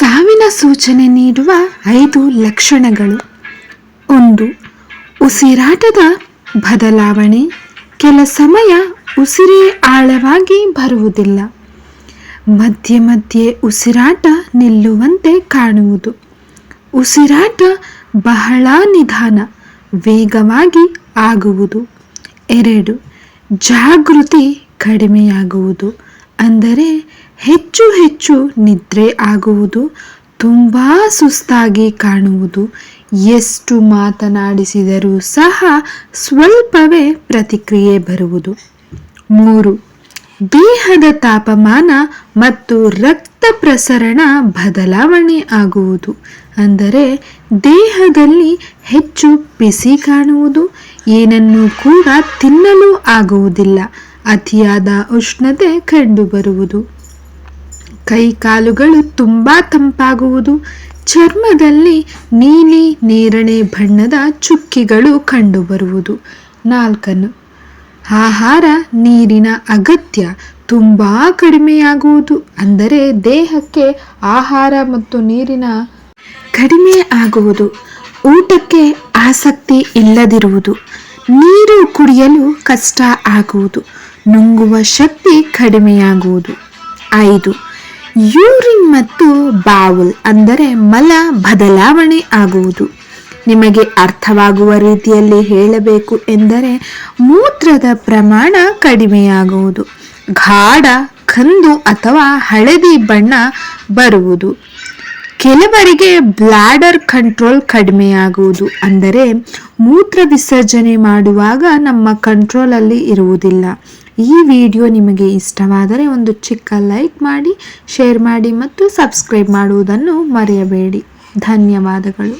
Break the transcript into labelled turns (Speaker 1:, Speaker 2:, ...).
Speaker 1: ಸಾವಿನ ಸೂಚನೆ ನೀಡುವ ಐದು ಲಕ್ಷಣಗಳು. ಒಂದು, ಉಸಿರಾಟದ ಬದಲಾವಣೆ. ಕೆಲ ಸಮಯ ಉಸಿರೇ ಆಳವಾಗಿ ಬರುವುದಿಲ್ಲ. ಮಧ್ಯೆ ಮಧ್ಯೆ ಉಸಿರಾಟ ನಿಲ್ಲುವಂತೆ ಕಾಣುವುದು. ಉಸಿರಾಟ ಬಹಳ ನಿಧಾನ, ವೇಗವಾಗಿ ಆಗುವುದು. ಎರಡು, ಜಾಗೃತಿ ಕಡಿಮೆಯಾಗುವುದು. ಅಂದರೆ ಹೆಚ್ಚು ಹೆಚ್ಚು ನಿದ್ರೆ ಆಗುವುದು, ತುಂಬ ಸುಸ್ತಾಗಿ ಕಾಣುವುದು. ಎಷ್ಟು ಮಾತನಾಡಿಸಿದರೂ ಸಹ ಸ್ವಲ್ಪವೇ ಪ್ರತಿಕ್ರಿಯೆ ಬರುವುದು. ಮೂರು, ದೇಹದ ತಾಪಮಾನ ಮತ್ತು ರಕ್ತ ಪ್ರಸರಣ ಬದಲಾವಣೆ ಆಗುವುದು. ಅಂದರೆ ದೇಹದಲ್ಲಿ ಹೆಚ್ಚು ಬಿಸಿ ಕಾಣುವುದು, ಏನನ್ನೂ ಕೂಡ ತಿನ್ನಲು ಆಗುವುದಿಲ್ಲ. ಅತಿಯಾದ ಉಷ್ಣತೆ ಕಂಡುಬರುವುದು ಕೈ ಕಾಲುಗಳು ತುಂಬ ತಂಪಾಗುವುದು. ಚರ್ಮದಲ್ಲಿ ನೀಲಿ ನೇರಳೆ ಬಣ್ಣದ ಚುಕ್ಕಿಗಳು ಕಂಡುಬರುವುದು ನಾಲ್ಕನ್ನು, ಆಹಾರ ನೀರಿನ ಅಗತ್ಯ ತುಂಬ ಕಡಿಮೆಯಾಗುವುದು. ಅಂದರೆ ದೇಹಕ್ಕೆ ಆಹಾರ ಮತ್ತು ನೀರಿನ ಕಡಿಮೆ ಆಗುವುದು. ಊಟಕ್ಕೆ ಆಸಕ್ತಿ ಇಲ್ಲದಿರುವುದು. ನೀರು ಕುಡಿಯಲು ಕಷ್ಟ ಆಗುವುದು. ನುಂಗುವ ಶಕ್ತಿ ಕಡಿಮೆಯಾಗುವುದು. ಐದು, ಯೂರಿನ್ ಮತ್ತು ಬಾವುಲ್ ಅಂದರೆ ಮಲ ಬದಲಾವಣೆ ಆಗುವುದು. ನಿಮಗೆ ಅರ್ಥವಾಗುವ ರೀತಿಯಲ್ಲಿ ಹೇಳಬೇಕು ಎಂದರೆ ಮೂತ್ರದ ಪ್ರಮಾಣ ಕಡಿಮೆಯಾಗುವುದು. ಗಾಢ, ಕಂದು ಅಥವಾ ಹಳದಿ ಬಣ್ಣ ಬರುವುದು. ಕೆಲವರಿಗೆ ಬ್ಲ್ಯಾಡರ್ ಕಂಟ್ರೋಲ್ ಕಡಿಮೆಯಾಗುವುದು ಅಂದರೆ ಮೂತ್ರ ವಿಸರ್ಜನೆ ಮಾಡುವಾಗ ನಮ್ಮ ಕಂಟ್ರೋಲಲ್ಲಿ ಇರುವುದಿಲ್ಲ. ಈ ವಿಡಿಯೋ ನಿಮಗೆ ಇಷ್ಟವಾದರೆ ಒಂದು ಚಿಕ್ಕ ಲೈಕ್ ಮಾಡಿ, ಶೇರ್ ಮಾಡಿ ಮತ್ತು ಸಬ್ಸ್ಕ್ರೈಬ್ ಮಾಡುವುದನ್ನು ಮರೆಯಬೇಡಿ. ಧನ್ಯವಾದಗಳು.